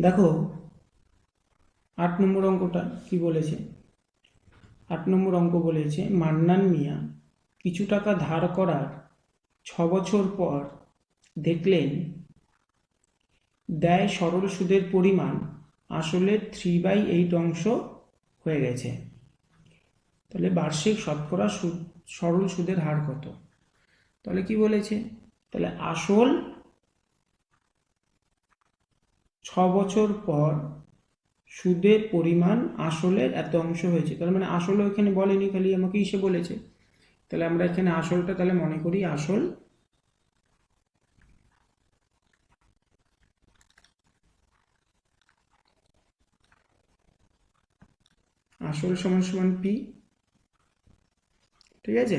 দেখো, আট নম্বর অঙ্কটা কি বলেছে? আট নম্বর অঙ্ক বলেছে, মান্নান মিয়া কিছু টাকা ধার করার ছ বছর পর দেখলেন, দেয় সরল সুদের পরিমাণ আসলে থ্রি বাই এইট অংশ হয়ে গেছে। তাহলে বার্ষিক শতকরা সুদ, সরল সুদের হার কত? তাহলে কি বলেছে? তাহলে আসল ছ বছর পর সুদের পরিমাণ আসলের এত অংশ হয়েছে। তার মানে আসলে ওখানে বলেনি, খালি আমাকে ইসে বলেছে। তাহলে আমরা এখানে আসলটা তাহলে মনে করি আসল আসল সমান সমান পি ঠিক আছে?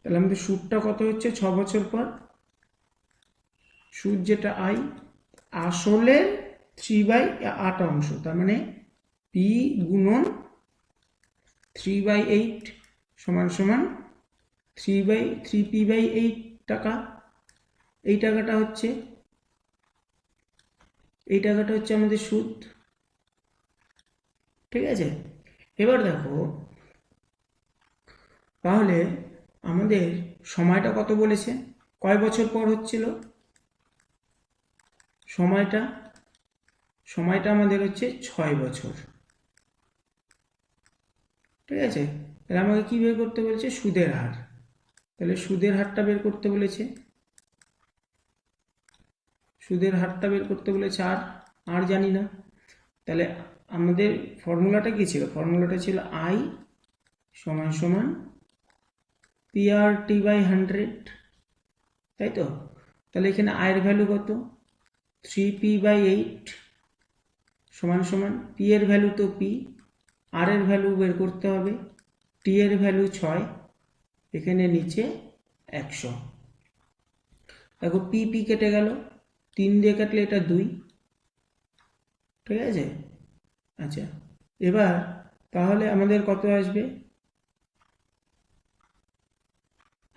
তাহলে আমাদের সুদটা কত হচ্ছে? ছ বছর পর সুদ যেটা আই আসলের থ্রি বাই আট অংশ, তার মানে পি গুণন থ্রি বাই এইট সমান সমান three by three P by eight টাকা। এই টাকাটা হচ্ছে, এই টাকাটা হচ্ছে আমাদের সুদ। ঠিক আছে? এবার দেখো, তাহলে আমাদের সময়টা কত বলেছে? কয় বছর পর হচ্ছিল? সময়টা সময়টা আমাদের হচ্ছে ছয় বছর। ঠিক আছে? তাহলে আমাকে কি বের করতে বলেছে? সুদের হার। তাহলে সুদের হারটা বের করতে বলেছে। সুদের হারটা বের করতে বলেছে আর আর জানি না। তাহলে আমাদের ফর্মুলাটা কি ছিল? ফর্মুলাটা ছিল আই সমান সমান P R T by hundred তাই তো? তাহলে এখানে আয়ের ভ্যালু কত? থ্রি পি বাই এইট সমান সমান পি এর ভ্যালু তো পি আর এর ভ্যালু বের করতে হবে। টি এর ভ্যালু ছয়, এখানে নিচে একশো। দেখো পি পি কেটে গেল, তিন দিয়ে কাটলে এটা দুই। ঠিক আছে? আচ্ছা এবার তাহলে আমাদের কত আসবে?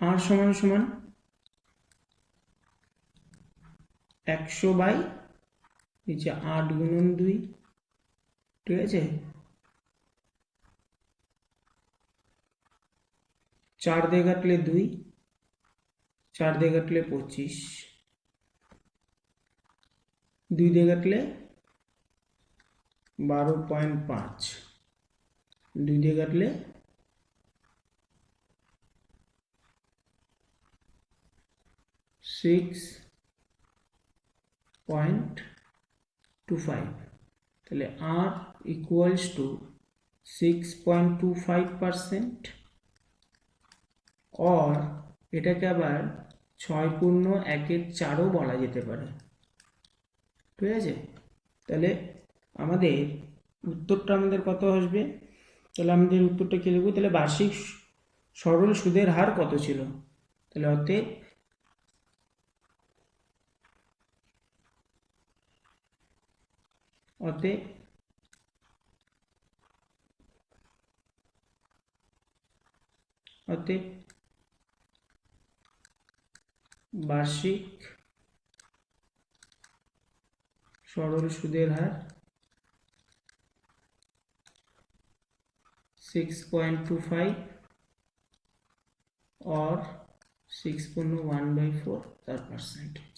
আর সমান সমান একশো বাই নিচে আট গুণন দুই, ঠিক আছে? চার দিয়ে কাটলে দুই, চার দিয়ে কাটলে পঁচিশ, দুই দিয়ে কাটলে বারো পয়েন্ট পাঁচ, দুই দিয়ে কাটলে সিক্স পয়েন্ট টু ফাইভ তাহলে R equals to six point two five percent or এটাকে আবার ছয় পূর্ণ একের চারও বলা যেতে পারে। ঠিক আছে? তাহলে আমাদের উত্তরটা আমাদের কত আসবে? তাহলে আমাদের উত্তরটা কী লিখব? তাহলে বার্ষিক সরল সুদের হার কত ছিল? তাহলে অতএব অতএব অতএব বার্ষিক সরল সুদের হার six point two five or six পূর্ণ ওয়ান বাই ফোর তার পার্সেন্টেজ